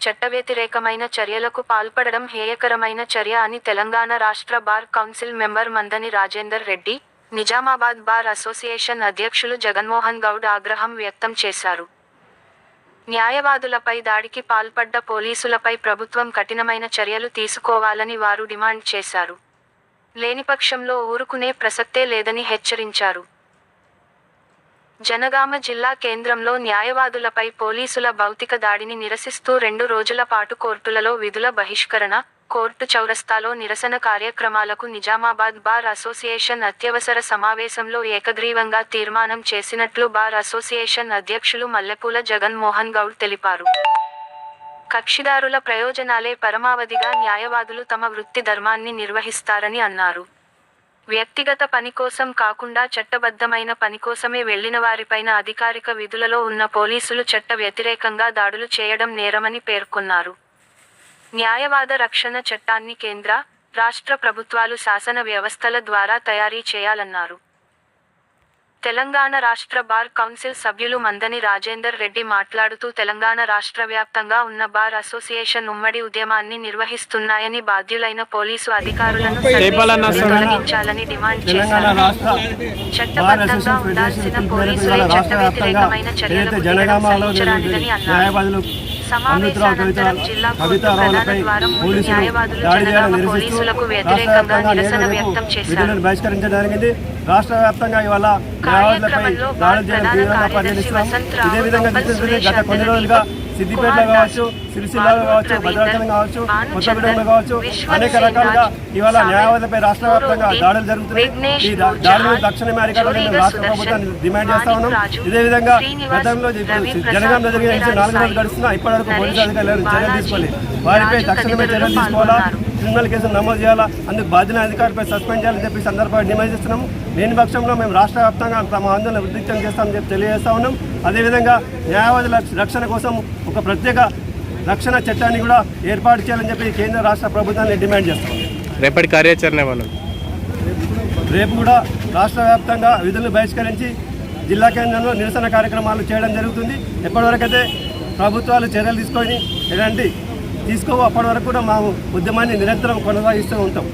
చట్టవ్యతిరేకమైన చర్యలకు పాల్పడడం హేయకరమైన చర్య అని తెలంగాణ రాష్ట్ర bar council member Mandani Rajender Reddy Nizamabad bar association అధ్యక్షులు జగన్మోహన్ గౌడ్ ఆగ్రహం వ్యక్తం చేశారు. న్యాయవాదులపై దాడికి పాల్పడ్డ పోలీసులపై ప్రభుత్వం కఠినమైన చర్యలు తీసుకోవాలని వారు డిమాండ్ చేశారు. లేనిపక్షంలో ఊరుకునే ప్రసక్తే లేదని హెచ్చరించారు. జనగామ జిల్లా కేంద్రంలో న్యాయవాదులపై పోలీసుల భౌతిక దాడిని నిరసిస్తూ రెండు రోజుల పాటు కోర్టులలో విధుల బహిష్కరణ కోర్టు చౌరస్తాలో నిరసన కార్యక్రమాలకు నిజామాబాద్ బార్ అసోసియేషన్ అత్యవసర సమావేశంలో ఏకగ్రీవంగా తీర్మానం చేసినట్లు బార్ అసోసియేషన్ అధ్యక్షులు మల్లెపూల జగన్మోహన్ గౌడ్ తెలిపారు. కక్షిదారుల ప్రయోజనాలే పరమావధిగా న్యాయవాదులు తమ వృత్తి ధర్మాన్ని నిర్వహిస్తారని అన్నారు. వ్యక్తిగత పని కోసం కాకుండా చట్టబద్ధమైన పని కోసమే వెళ్ళిన వారిపైన అధికారిక విధులలో ఉన్న పోలీసులు చట్ట వ్యతిరేకంగా దాడులు చేయడం నేరమని పేర్కొన్నారు. న్యాయవాద రక్షణ చట్టాన్ని కేంద్ర రాష్ట్ర ప్రభుత్వాలు శాసన వ్యవస్థల ద్వారా తయారీ చేయాలన్నారు. తెలంగాణ రాష్ట్ర బార్ కౌన్సిల్ సభ్యులు మందని రాజేందర్ రెడ్డి మాట్లాడుతూ తెలంగాణ రాష్ట్ర వ్యాప్తంగా ఉన్న బార్ అసోసియేషన్ ఉమ్మడి ఉద్యమాన్ని నిర్వహిస్తున్నాయని బాధ్యులైన పోలీసు అధికారులను. తొలగించాలని డిమాండ్ చేశారు చట్టబద్ధంగా ఉండాల్సిన పోలీసులే ఇవాళ చట్ట రాష్ట్ర వ్యాప్తంగా వ్యతిరేకమైన ఏదైతే చర్యలకు దిగడం సహించరానిదని అన్నారు అమృతరావు జిల్లా కోర్టు కవిత ప్రధాన రావులపై ద్వారం ముందు పోలీసులు న్యాయవాదులు దాడి చేయడం నిరసిస్తూ పోలీసులకు రాష్ట్ర వ్యతిరేకంగా వ్యాప్తంగా విధులను బహిష్కరించడం జరిగింది. రాష్ట్ర వ్యాప్తంగా ఇవాళ న్యాయవాదులపై చేయడం తీవ్రంగా పరిగణిస్తున్నాం. ఇదే విధంగా గత కొన్ని రోజులుగా సిద్దిపేటలో కావచ్చు బాబు కావచ్చు భద్రాచలం కావచ్చు కొత్తగూడెంలో కావచ్చు అనేక రకాలుగా ఇవాళ సామెల్, న్యాయవాదులపై రాష్ట్ర వ్యాప్తంగా దాడులు జరుగుతున్నాయి. ఈ దా- నూర్ దాడులను జహాన్, తక్షణమే అరికట్టాలని జోరీగా రాష్ట్ర ప్రభుత్వాన్ని డిమాండ్ చేస్తా ఉన్నాం. రాజు, ఇదే విధంగా శ్రీనివాస్, గతంలో ఇప్పుడు రవి ప్రసాద్, జనగాం జరిగిన నాలుగు రోజులు గడుస్తున్నా ఇప్పటివరకు పోలీసు అధికారులు చర్యలు తీసుకోవాలి వారిపై తక్షణమే చర్యలు తీసుకోవాలా. క్రిమినల్ కేసులు నమోదు చేయాలా? అందుకు బాధ్యత అధికారిపై సస్పెండ్ చేయాలని చెప్పి సందర్భంగా డిమాండ్ చేస్తున్నాము. లేని పక్షంలో మేము రాష్ట్ర వ్యాప్తంగా తమ ఆందోళన ఉద్రిక్తం చేస్తామని చెప్పి తెలియజేస్తా ఉన్నాం. అదేవిధంగా న్యాయవాదుల రక్షణ కోసం ఒక ప్రత్యేక రక్షణ చట్టాన్ని కూడా ఏర్పాటు చేయాలని చెప్పి కేంద్ర రాష్ట్ర ప్రభుత్వాన్ని డిమాండ్ చేస్తాం రేపటి కార్యాచరణ ఏమన్నా రేపు కూడా రాష్ట్ర వ్యాప్తంగా విధులను బహిష్కరించి జిల్లా కేంద్రంలో నిరసన కార్యక్రమాలు చేయడం జరుగుతుంది. ఎప్పటివరకైతే ప్రభుత్వాలు చర్యలు తీసుకొని ఎలాంటి తీసుకోవు అప్పటి వరకు కూడా మా ఉద్యమాన్ని నిరంతరం కొనసాగిస్తూ ఉంటాం.